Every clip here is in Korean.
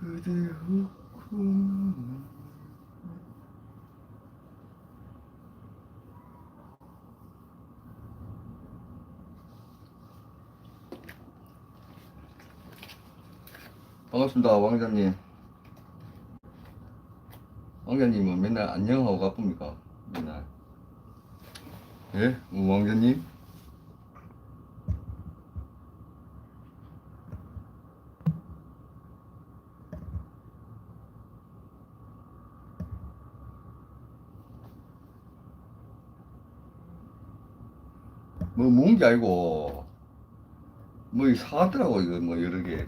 그대 없고 반갑습니다 왕자님 왕자님은 맨날 안녕하고 가쁩니까 맨날 예? 뭐 왕자님? 뭐 뭔지 알고 뭐 사왔더라고 이거 뭐 여러 개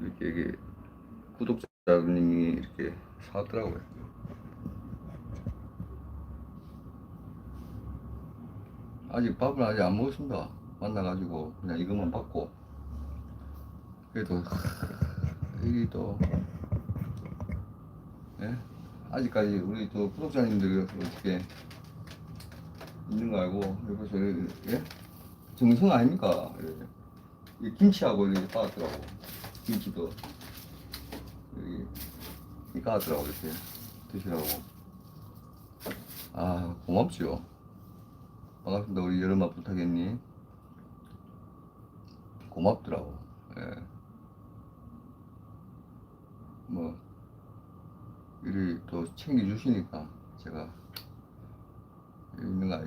이렇게 이렇게 구독자님이 이렇게 사왔더라고요. 아직 밥을 아직 안 먹었습니다. 만나가지고 그냥 이것만 받고 그래도 여기 또 예? 아직까지 우리 또 구독자님들 어떻게 있는 거 알고 여기서 예? 정성 아닙니까? 예. 이 김치하고 이렇게 빠졌더라고 김치도 여기 이 까더라고 이렇게 드시라고 아 고맙지요 반갑습니다 우리 여름아 부탁했니 고맙더라고 예. 뭐 이리 또 챙겨주시니까 제가 있는 거